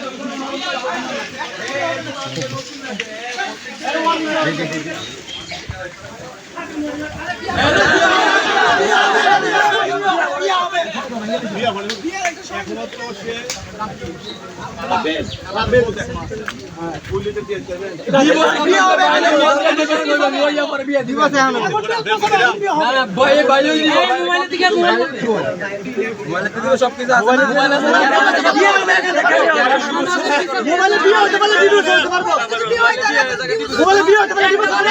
Thank you. মোবাইলে বিয়ে হতে পারলে ডিভোর্স হতে পারব মোবাইলে বিয়ে হতে পারলে ডিভোর্স হবে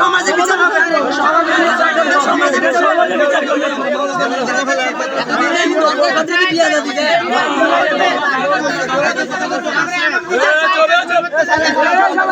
সমাজে বিচার হবে। সমাজে বিচার হবে।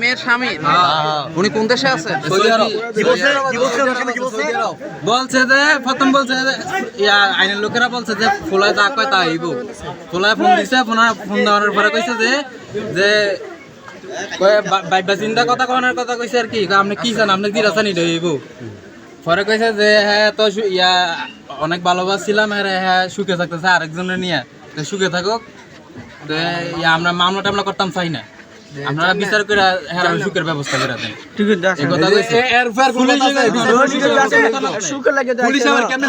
মেয়ের স্বামী? উনি কোন দেশে আছে বলছে যে, প্রথম বলছে আইনের লোকেরা বলছে যে, ফোলায় যা কয় তা হইব। ফোলায় ফোন দিছে, ফোন দেওয়ার পরে কইছে যে যে বাইবা চিন্তা কথা কওয়ার কথা কইছে আর কি? আপনি কি চান আপনি কি রাসানি হইব পরে কইছে যে হ্যাঁ তো ইয়া অনেক ভালোবাসছিলাম হ্যাঁ হ্যাঁ সুখে থাকতেছে আরেকজনের নিয়ে। তো সুখে থাকুক। তো ইয়া আমরা মামলা টামলা করতাম চাই না। আপনারা বিচার করে হ্যাঁ সুখের ব্যবস্থা করে দেন। এই কথা কইছে। পুলিশ পুলিশ আবার কেমনে